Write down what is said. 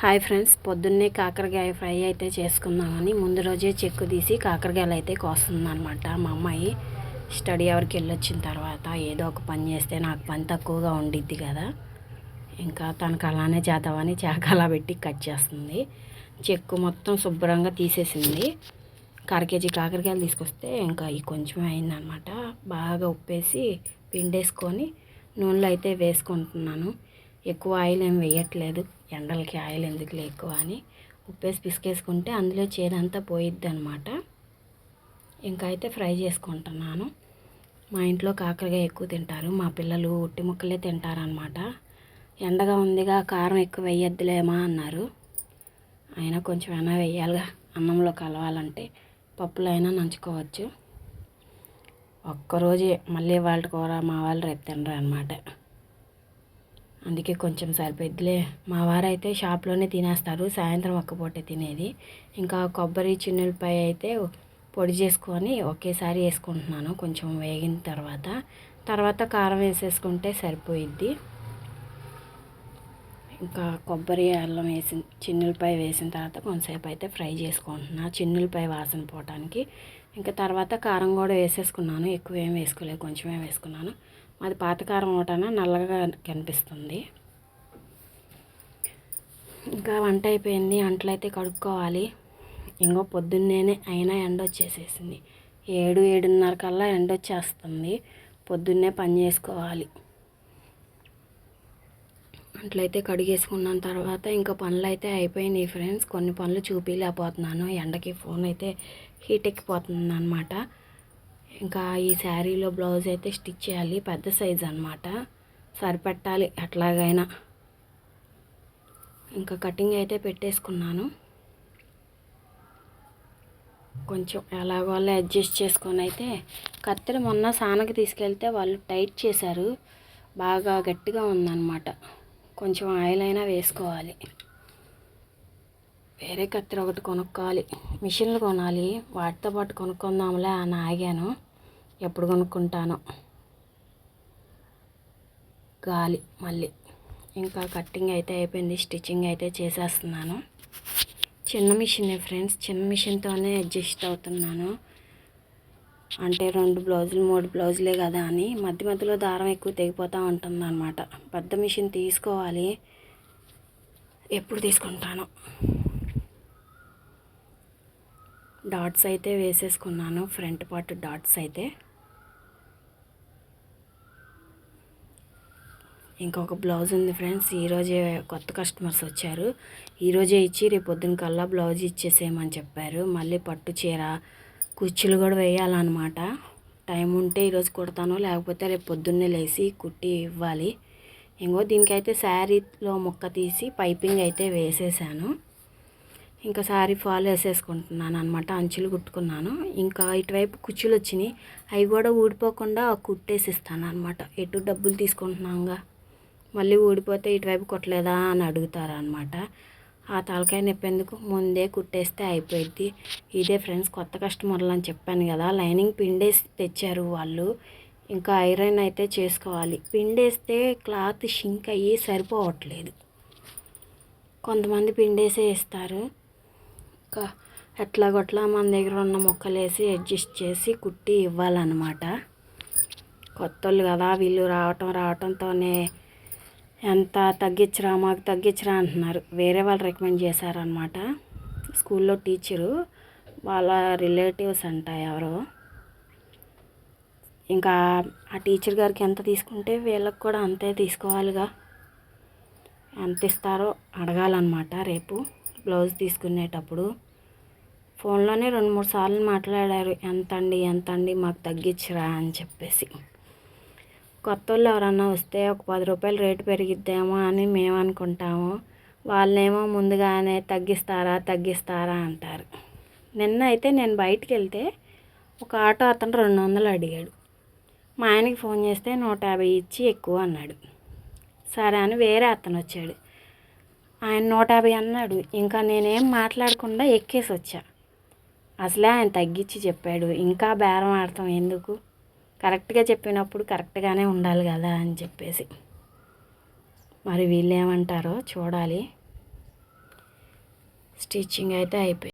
Hi friends పొద్దున్నే కాకరకాయ fry అయితే చేసుకుందామని ముందు రోజే చెక్కు తీసి కాకరకాయలు అయితే కోస్తుందన్నమాట. మా అమ్మాయి స్టడీ అవర్కి వెళ్ళొచ్చిన తర్వాత ఏదో ఒక పని చేస్తే నాకు పని తక్కువగా ఉండిద్ది కదా. ఇంకా తనకు అలానే చేద్దామని చాకలా పెట్టి కట్ చేస్తుంది. చెక్కు మొత్తం శుభ్రంగా తీసేసింది. అర కేజీ కాకరకాయలు తీసుకొస్తే ఇంకా ఈ కొంచెం అయిందనమాట బాగా ఉప్పేసి పిండేసుకొని నూనెలో అయితే వేసుకుంటున్నాను. ఎక్కువ ఆయిల్ ఏం వేయట్లేదు. ఎండలకి ఆయిల్ ఎందుకులే ఎక్కువ అని ఉప్పేసి పిసికేసుకుంటే అందులో చేదంతా పోయిద్ది అనమాట ఇంకా అయితే ఫ్రై చేసుకుంటున్నాను. మా ఇంట్లో కాకరకాయ ఎక్కువ తింటారు. మా పిల్లలు ఉట్టి ముక్కలే తింటారనమాట ఎండగా ఉందిగా కారం ఎక్కువ వేయద్దులేమా అన్నారు. అయినా కొంచెం అయినా వేయాలిగా. అన్నంలో కలవాలంటే పప్పులో అయినా నంచుకోవచ్చు. ఒక్కరోజే మళ్ళీ వాళ్ళ కూర మా వాళ్ళు రేపు తినరు అనమాట అందుకే కొంచెం సరిపోద్దిలే మా వారైతే షాప్లోనే తినేస్తారు సాయంత్రం ఒక్క పూటే తినేది. ఇంకా కొబ్బరి చిన్నులపై అయితే పొడి చేసుకొని ఒకేసారి వేసుకుంటున్నాను కొంచెం వేగిన తర్వాత. తర్వాత కారం వేసేసుకుంటే సరిపోయిద్ది. ఇంకా కొబ్బరి అల్లం వేసిన చిన్నులపై వేసిన తర్వాత కొంతసేపు అయితే ఫ్రై చేసుకుంటున్నా చిన్నులపై వాసన పోవటానికి. ఇంకా తర్వాత కారం కూడా వేసేసుకున్నాను ఎక్కువ ఏం వేసుకోలేదు కొంచెమే వేసుకున్నాను. అది పాతకారం ఒకటన నల్లగా కనిపిస్తుంది. ఇంకా వంట అయిపోయింది అంట్లు అయితే కడుక్కోవాలి. ఇంకో పొద్దున్నేనే అయినా ఎండ వచ్చేసేసింది. ఏడు ఏడున్నర కల్లా ఎండ వచ్చేస్తుంది. పొద్దున్నే పని చేసుకోవాలి. అట్లయితే కడిగేసుకున్న తర్వాత ఇంకా పనులు అయితే అయిపోయినాయి ఫ్రెండ్స్. కొన్ని పనులు చూపించలేకపోతున్నాను ఎండకి ఫోన్ అయితే హీట్ ఎక్కిపోతుంది అనమాట ఇంకా ఈ శారీలో బ్లౌజ్ అయితే స్టిచ్ చేయాలి పెద్ద సైజ్ అనమాట సరిపెట్టాలి ఎట్లాగైనా ఇంకా కటింగ్ అయితే పెట్టేసుకున్నాను. కొంచెం ఎలాగోలా అడ్జస్ట్ చేసుకొని అయితే కత్తెర మొన్న సానకి తీసుకెళ్తే వాళ్ళు టైట్ చేశారు. బాగా గట్టిగా ఉందన్నమాట. కొంచెం ఆయిల్ అయినా వేసుకోవాలి. వేరే కత్తెర ఒకటి కొనుక్కోవాలి. మిషన్లు కొనాలి. వాటితో పాటు కొనుక్కుందాంలే అని ఆగాను. ఎప్పుడు కొనుక్కుంటానో. గాలి మళ్ళీ. ఇంకా కట్టింగ్ అయితే అయిపోయింది స్టిచ్చింగ్ అయితే చేసేస్తున్నాను. చిన్న మిషనే ఫ్రెండ్స్ చిన్న మిషన్తోనే అడ్జస్ట్ అవుతున్నాను. అంటే రెండు బ్లౌజులు మూడు బ్లౌజులే కదా అని. మధ్య మధ్యలో దారం ఎక్కువ తెగిపోతూ ఉంటుంది అనమాట పెద్ద మిషన్ తీసుకోవాలి. ఎప్పుడు తీసుకుంటాను. డాట్స్ అయితే వేసేసుకున్నాను ఫ్రంట్ పార్ట్ డాట్స్ అయితే. ఇంకొక బ్లౌజ్ ఉంది ఫ్రెండ్స్. ఈరోజే కొత్త కస్టమర్స్ వచ్చారు. ఈరోజే ఇచ్చి రేపు పొద్దున కల్లా బ్లౌజ్ ఇచ్చేసేయమని చెప్పారు. మళ్ళీ పట్టు చీర కుర్చీలు కూడా వేయాలన్నమాట. టైం ఉంటే ఈరోజు కుడతాను లేకపోతే రేపు పొద్దున్నే లేచి కుట్టి ఇవ్వాలి. ఇంకో దీనికైతే శారీలో ముక్క తీసి పైపింగ్ అయితే వేసేసాను. ఇంకా శారీ ఫాల్ వేసేసుకుంటున్నాను అనమాట అంచులు కుట్టుకున్నాను. ఇంకా ఇటువైపు కుచ్చులు వచ్చినాయి. అవి కూడా ఊడిపోకుండా కుట్టేసిస్తాను అనమాట ఎటు డబ్బులు తీసుకుంటున్నాంగా. మళ్ళీ ఊడిపోతే ఇటువైపు కొట్టలేదా అని అడుగుతారు అనమాట ఆ తలకాయ నొప్పేందుకు ముందే కుట్టేస్తే అయిపోయింది ఇదే ఫ్రెండ్స్ కొత్త కస్టమర్లు అని చెప్పాను కదా లైనింగ్ పిండేసి తెచ్చారు వాళ్ళు. ఇంకా ఐరన్ అయితే చేసుకోవాలి. పిండేస్తే క్లాత్ షింక్ అయ్యి సరిపోవట్లేదు. కొంతమంది పిండేసే ఇస్తారు. ఇంకా ఎట్లాగొట్లా మన దగ్గర ఉన్న మొక్కలేసి అడ్జస్ట్ చేసి కుట్టి ఇవ్వాలన్నమాట. కొత్త కదా వీళ్ళు రావటం రావటంతోనే ఎంత తగ్గించరా మాకు తగ్గించరా అంటున్నారు. వేరే వాళ్ళు రికమెండ్ చేశారనమాట స్కూల్లో టీచరు వాళ్ళ రిలేటివ్స్ అంట ఎవరో. ఇంకా ఆ టీచర్ గారికి ఎంత తీసుకుంటే వీళ్ళకి కూడా అంతే తీసుకోవాలిగా. ఎంత ఇస్తారో అడగాలన్నమాట రేపు బ్లౌజ్ తీసుకునేటప్పుడు. ఫోన్లోనే రెండు మూడు సార్లు మాట్లాడారు ఎంత అండి ఎంత అండి మాకు తగ్గించరా అని చెప్పేసి. కొత్త వాళ్ళు ఎవరన్నా వస్తే ఒక పది రూపాయలు రేటు పెరిగిద్దేమో అని మేము అనుకుంటాము వాళ్ళేమో ముందుగానే తగ్గిస్తారా తగ్గిస్తారా అంటారు. నిన్న అయితే నేను బయటికి వెళ్తే ఒక ఆటో అతను రెండు వందలు అడిగాడు. మా ఆయనకి ఫోన్ చేస్తే నూట యాభై ఇచ్చి ఎక్కువ అన్నాడు. సరే అని వేరే అతను వచ్చాడు. ఆయన నూట యాభై అన్నాడు. ఇంకా నేనేం మాట్లాడకుండా ఎక్కేసి వచ్చా అసలే ఆయన తగ్గించి చెప్పాడు. ఇంకా బేరం ఆడతాం ఎందుకు? కరెక్ట్గా చెప్పినప్పుడు కరెక్ట్గానే ఉండాలి కదా అని చెప్పేసి. మరి వీళ్ళు ఏమంటారో చూడాలి. స్టిచ్చింగ్ అయితే అయిపోయింది.